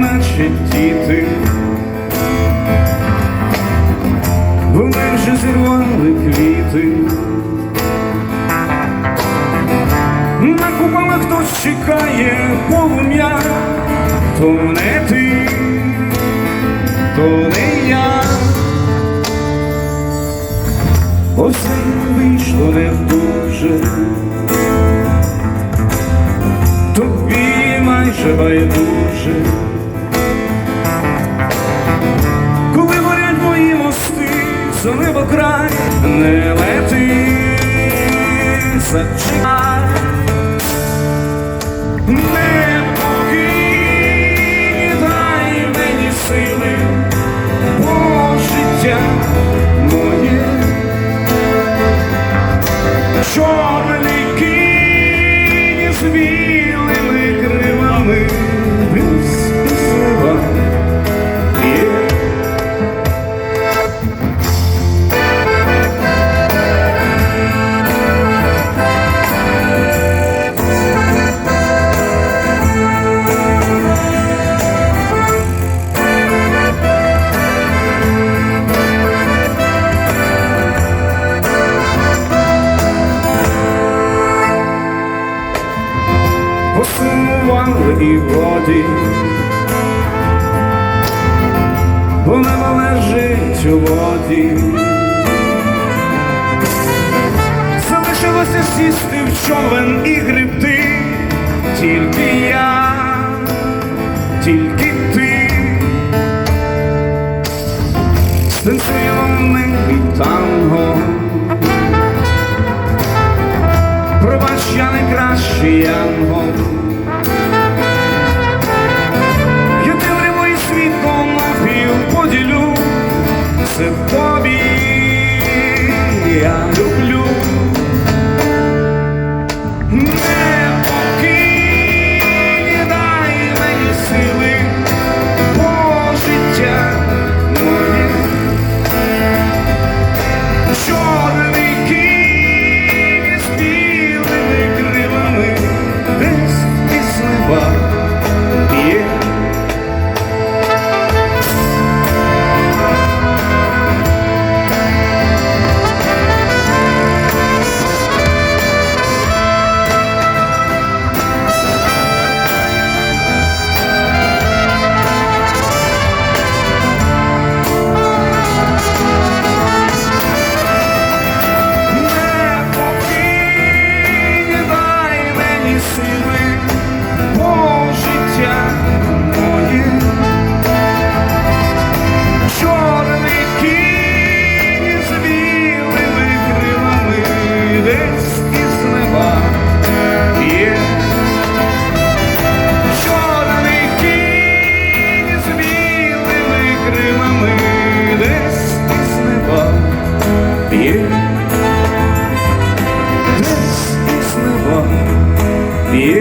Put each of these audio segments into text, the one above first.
наче діти, вони вже зірвали квіти, на купами хтось чекає полум'я, то не ти, то не я. Осень вийшло не дуже. Тобі майже байдуже. Коли горять мої мости, за небо край не лети, зачекай, не покинь, мені сили, бо життя моє, чорний кінь з і воді, бо небо лежить у воді. Залишилося сісти в човен і гребти, тільки я, тільки ти, небі танго. Пробач, я не кращий янгол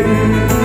Deus.